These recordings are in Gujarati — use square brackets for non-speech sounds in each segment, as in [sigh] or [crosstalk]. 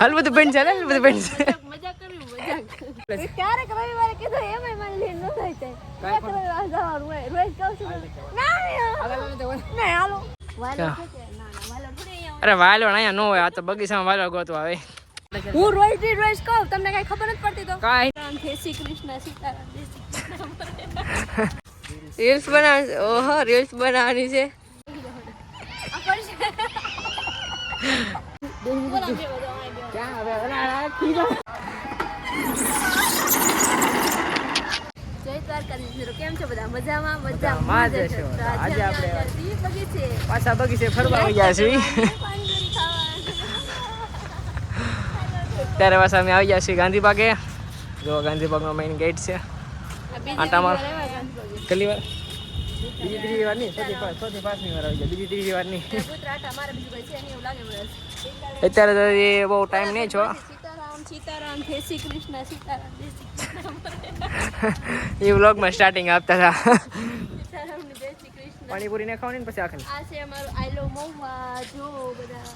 હાલ બધું બેન છે હાલ બધું બેન છે. મજાક કરવી મજાક ક્યારેક રવિવારે કીધું એમાં મને ન થાય જાય જવાનું હોય. રોજ કહું છું ના ના હાલો વાલો ના ના વાલો અહીંયા અરે વાયલો અહીંયા ન હોય. આ તો બગીચામાં વાયલો ગોતો આવે. હું રોજથી રોજ કહું તમને કઈ ખબર નથી પડતી તો. કાંઈ. રામ શ્રી કૃષ્ણ સીતારામ રીલ્સ બનાવ ઓહો રીલ્સ બનાવવાની છે. આ [laughs] બોલા અહીં બે જય દ્વારકાધીશ મિત્રો કેમ છો બધા મજામાં મજામાં. જ છે આજે આપણે- બગીચે પાછા બગીચે ફરવા આવી ગયા છીએ ત્યારે પાછા અમે આવી ગયા છીએ ગાંધીબાગે જો ગાંધીબાગનો મેઇન ગેટ છે આટામાં. કેટલી વાર બીજી ત્રીજી વાર નહીં. ચોથી પાંચ ચોથી પાંચમી વાર આવી ગયા બીજી ત્રીજી વાર નહીં અત્યારે તો એ બહુ ટાઈમ નહીં છો. એ વ્લોગમાં સ્ટાર્ટિંગ આપતા હતા. પાણીપુરી ને ખાવાની પછી આખી? આ છે અમારું આઈ લવ મહુવા જો બધા.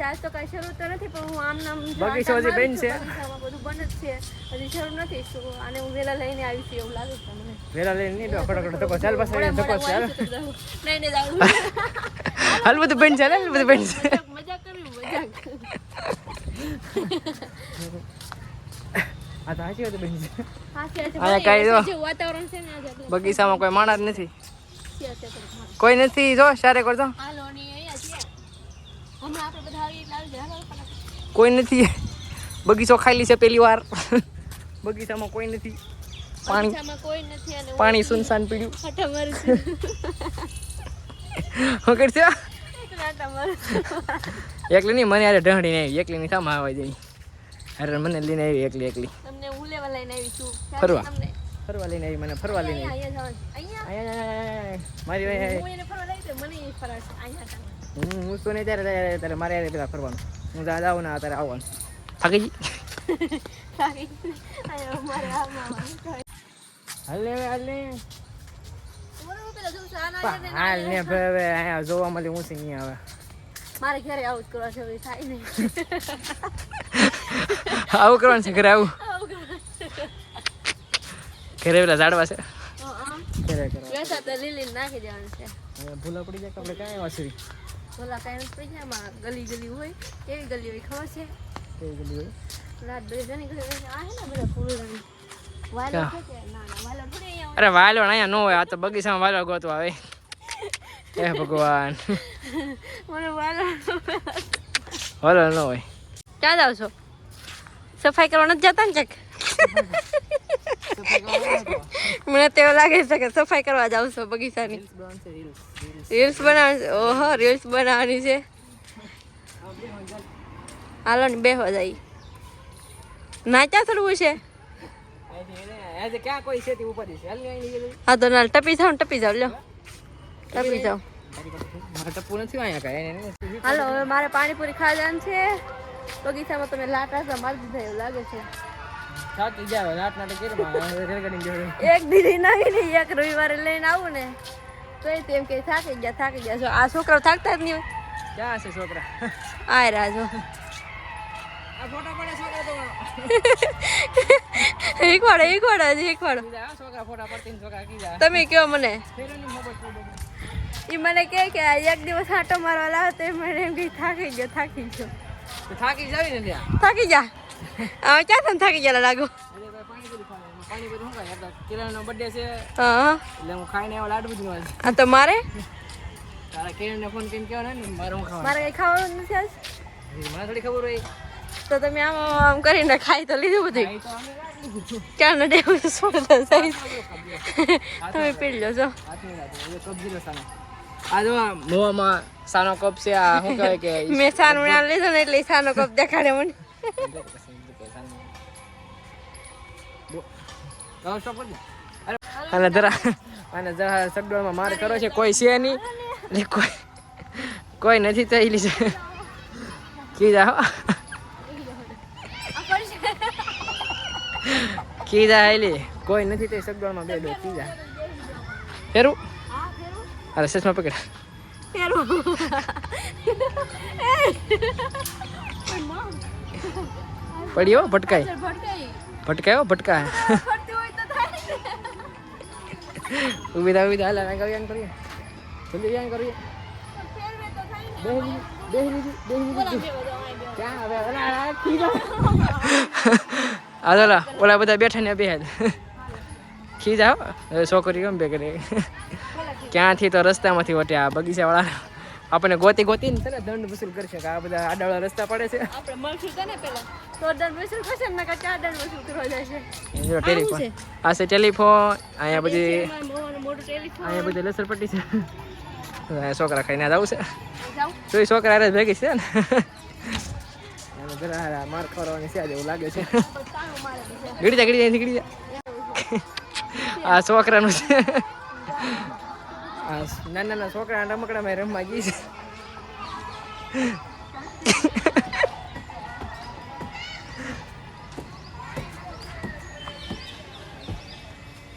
આજ તો કઈ શરૂ તો નથી પણ હું આમ નામ બગીચો હજી બંધ છે. બધું બંધ જ છે. હજી શરૂ નથી આને હું વેલા લઈને આવી છું એવું લાગે છે મને. વેલા લઈને નહીં ચાલ ચાલ. નહીં નહીં. [laughs] હાલ બધું બેન છે હાલ બધું બેન છે મજાક કરવી મજાક આ તો સાચી વાત બેન છે હા છે છે અહીંયા કાંઈ જો. વાતાવરણ છે ને બગીચામાં કોઈ માણસ જ નથી. કોઈ નથી જો સારે ની ફટાફટ. કોઈ નથી. બગીચો ખાલી છે પેલી વાર. બગીચામાં કોઈ નથી. પાણી હું પાણી સુનસાન પીડ્યું. શું કરશે? એકલા નહીં મને યાર ઢહડી નહીં આવી એકલી ની થામાં આવવા જાય અરે મને લઈને આવી એકલી એકલી. તમને હું લેવા લઈને આવી છું? ફરવા. ફરવા લઈને આવી મને ફરવા લઈને આવી. મારી. હું હું હું તો નહીં ત્યારે ત્યારે મારે યારે પેલા ફરવાનું. હું ત્યાં જાઉં ને અત્યારે આવવાનું. થાકી જી. [laughs] હાલે હાલે બરોબર, પેલા જોઉં છું, આના પણ આગળ હાલ ને હવે હવે અહીંયા જોવા મળી હું સિંહ આવે મારે ઘરે આવું જ કરવા છે હવે થાય નહીં. [laughs] આવું કરવાનું છે ઘરે આવું? ઘરે પેલા ઝાડવા છે? ઘરે લીલી નાખી દેવાનું છે. ભૂલા પડી જાય આપણે કાંઈ વાસરી ઓલા કાંઈ પડી જાય ગલી ગલી હોય કેવી ગલી હોય ખબર છે? કેવી ગલી હોય? રાત બે જણી ગલી આ હે ને બધા ફૂલ વાલો છે કે? ના ના વાલો થોડી અહીંયા અરે વાયલો અહીંયા ન હોય આ તો બગીચામાં વાયલો ગોતવા આવે. [laughs] હે ભગવાન. મને વાલો વાલો ન હોય. ક્યાં જાવ છો? સફાઈ કરવા નથી જતા ને ચેક મને તેવું લાગે છે કે સફાઈ કરવા જાવ છો બગીચાની. રીલ્સ બનાવવાની ઓહો રીલ્સ બનાવવાની છે. હાલો ને બેહો જાય. નાચા થોડું છે? આજે ક્યાં કોઈ છે તે ઉપાડી છે. હાલ ને હા તો ના ટપી જાવ ટપી જાવ લ્યો. ટપી જાવ ટપુ નથી અહીંયા કાંઈ હાલો હવે મારે પાણીપુરી ખાવાનું છે. બગીચામાં તમે લાટા મારી દીધા એવું લાગે છે. એક દીદી નહીં એક રવિવારે લઈને આવું ને તો તેમ કે થાકી ગયા થાકી ગયા. જો આ છોકરો થાકતા જ નહીં ક્યાં છે છોકરા? આય રાજો એક કીધા આ છોકરા ફોટા પડતી ને તમે કયો મને. એ મને કહે કે એક દિવસ આટો મારવા લાવે તો મને એમ કઈ થાકી ગયો થાકી ગયો. થાકી જાવી ને થાકી જા. હવે ક્યાં તને થાકી ગયા લાગો? એટલે પાણી પાણી શું કિરણનો બર્થડે છે. હા. એટલે હું ખાઈને આવ્યો લાડુ બધું આજ આ તો મારે? તારા કિરણને ફોન કરીને કહેવાનો મારે હું ખાવાનું. મારે કઈ ખાવાનું નથી આજ? મને થોડી ખબર હોય. તો તમે આમ આમ કરીને ખાઈ તો લીધું બધું ક્યાં ન દેવું સાઈઝ? તમે પી લો છો આ જો સાનો કપ છે આ શું કહેવાય કે મેં સાનું નામ લીધું ને એટલે સાનો કપ દેખાડે મને. અને જરા અને જરા સગડોળમાં માર કરો છે કોઈ છે નહીં. એટલે કોઈ કોઈ નથી થયેલી છે. કીધા હો કીધા હેલી કોઈ નથી તે સગડોળમાં બે બે કીધા. ફેરું અરે સસમાં પકડ. પડ્યો ભટકાય. ભટકાયો ભટકાય. ઊભી થા ઊભી થા હાલ આગળ વ્યાન કરીએ. જલ્દી વ્યાન કરીએ. બેહી બેહી બેહી ક્યાં? હવે આ આ ચાલો ઓલા બધા બેઠા ને બેહાલ ખીજા હો છોકરી કેમ બે કરે ક્યાંથી તો રસ્તામાંથી વટ્યા બગીચાવાળા. આપણને ગોતી ગોતી ને તને દંડ વસૂલ કરશે કે આ બધા આડાવાળા રસ્તા પડે છે. આપણે મળશું તને પેલા? તો દંડ વસૂલ કરશે ને નકર ચાર દંડ વસૂલ કરવા જશે. જો ટેલિફોન. આ છે ટેલિફોન અહીંયા બધી અહીંયા બધી લસરપટ્ટી છે. છોકરા ખાઈને જવું છે. તો એ છોકરા ભેગી છે ને. હારા માર ખવડાવવાની છે એવું લાગે છે. ગીડી જા ગીડી જા નીકળી જા. [laughs] આ છોકરાનું છે. આ નાના નાના છોકરા રમકડામાં રમવા ગઈ છે.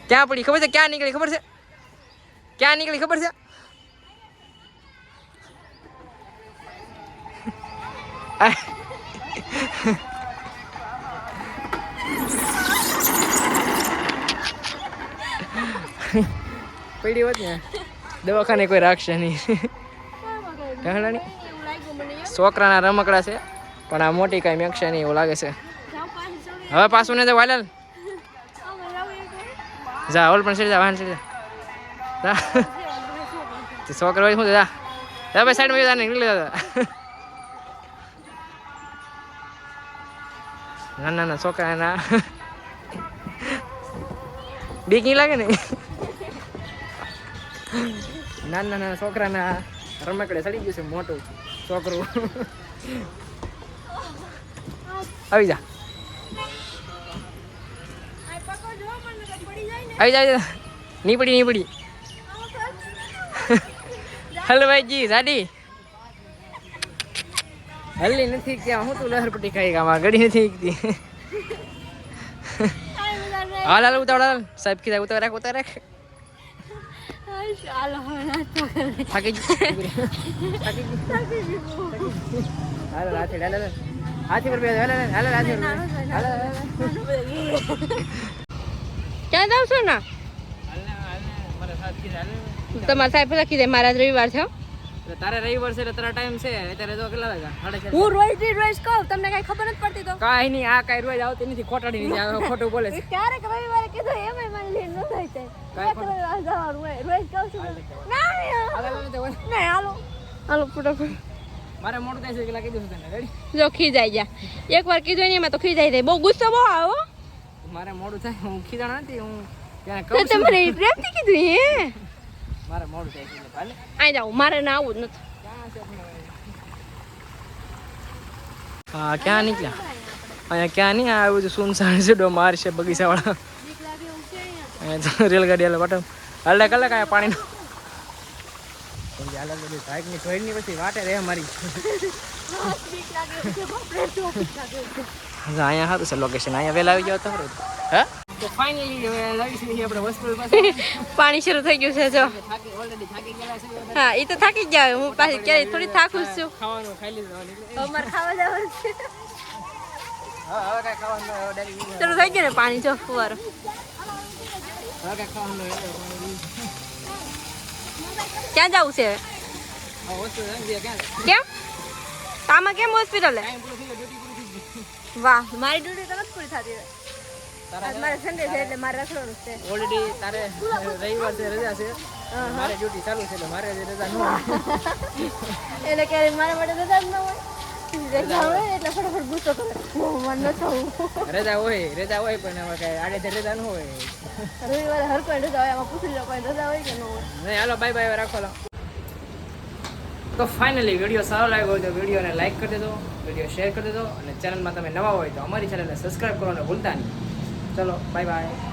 ક્યાં પડી? ખબર છે? ક્યાં નીકળી? ખબર છે? ક્યાં નીકળી? ખબર છે? આ [laughs] પડી હોત ને, દવાખાને કોઈ રાખશે નહીં. છોકરાના રમકડા છે, પણ આ મોટી કાંઈ મેકશે નહીં એવું લાગે છે. હવે પાછું ને એક વાર. જા ઓલ પણ જા વાહન. તે છોકરો હોય શું જા જા ભાઈ, સાઈડમાં જા નીકળી જતા ના ના ના છોકરાના બીક નહીં લાગે ને ના ના ના છોકરાના રમકડે ચડી ગયું છે, મોટું છોકરું. આવી જા. જાય. આવી જા આવી જા. નહીં પડી નહીં પડી હલો ભાઈજી સાડી હલ્લી નથી ક્યાં હું તું લહેરપટી ખાઈ ગામાં ગડી નથી ઈકતી. હાલ હાલ, ઉતાવળ, હાલ. સાહેબ કીધા ઉતાર રાખ ઉતાર રાખ હાય, ચાલો હવે નાસ્તો કરીએ. થાકી. હાલ હાલ હાથે હાલ હાથી પર બેસ હાલ હાલ હાથે હાલ. ક્યાં જાવ છો ને તમારા સાહેબ લખી દે મારા રવિવાર છે. એટલે તારે રવિવાર છે એટલે તારા ટાઈમ છે. અત્યારે જો કેટલા વાગ્યા? હું રોજની રોજ કહું તમને કઈ ખબર નથી પડતી તો. કાંઈ નહીં આ કાંઈ રોજ આવતી નથી ખોટાડી નથી આવે ખોટું બોલે છે. ક્યારેક રવિવારે કીધું એમ મને લઈને ન થાય છે કાંઈ એક જવાનું રોજ કહું છું. ના નહીં, હાલ. હાલ ફટાફટ. મારે મોડું થાય છે કેટલા કીધું તને રેડી જો ખીજાઈ જા એક વાર કીધું ને એમાં તો ખીજાઈ જાય. બહુ ગુસ્સો બહુ આવો મારે મોડું થાય હું ખીજાણ નથી હું ત્યાં તો કહું તમને પ્રેમથી કીધું હે? મારે મોડું થાય એટલે હાલે. આઈ જાવ મારે ના આવું જ નથી. હા ક્યાં નીકળ્યા? અહીંયા ક્યાં નહીં? આ છે સુનસાન છે મારશે બગીચાવાળા બીક લાગે એવું છે બગીચાવાળા. અહીંયા રેલગાડી હાલે પાટો હાલે કલાક આયા પાણીનો. અલગ બધું બાઇકની થોડીની પછી વાટે રહે મારી અહીંયા સારું છે લોકેશન અહીંયા વહેલા આવી જાવ તો સારું હે? તો ફાઇનલી હવે લાવીશું છીએ આપણે હોસ્પિટલ પાસે. [laughs] પાણી શરૂ થઈ ગયું છે જો. થાકી ઓલરેડી થાકી ગયા છે હા એ તો થાકી ગયા હું પાછી ક્યારેય થોડી થાકું છું. ખાવાનું ખાઈ લીધું હવે ખાવા જવાનું છે. હા હવે કાંઈ ખાવાનું શરૂ થઈ ગયું ને પાણી જો ફુવારો. હવે કાંઈ ખાવાનું ક્યાં જવું છે કેમ? આમાં કેમ હોસ્પિટલે વાહ મારી ડ્યુટી તો નથી પૂરી થતી મારે સન્ડે છે એટલે મારે રખડવાનું છે. ઓલરેડી તારે રવિવાર છે રજા છે. મારે ડ્યુટી ચાલુ છે એટલે મારે રજા ન હોય. [laughs] એટલે કે મારા માટે રજા જ ન હોય. રજા હોય. એટલે ફટાફટ ગુસ્સો કરે. મન ન થવું રજા હોય રજા હોય પણ હવે કઈ આડે રજા ન હોય. રવિવારે હર કોઈ રજા હોય આમાં પૂછી લો કોઈ રજા હોય કે ન હોય. નહીં હાલો બાય બાય રાખો લો. તો ફાઇનલી વીડિયો સારો લાગ્યો હોય તો વિડીયોને લાઇક કરી દેજો વીડિયો શેર કરી દેજો અને ચેનલમાં તમે નવા હોય તો અમારી ચેનલને સબસ્ક્રાઇબ કરવાનું ભૂલતા નહીં. ચલો બાય બાય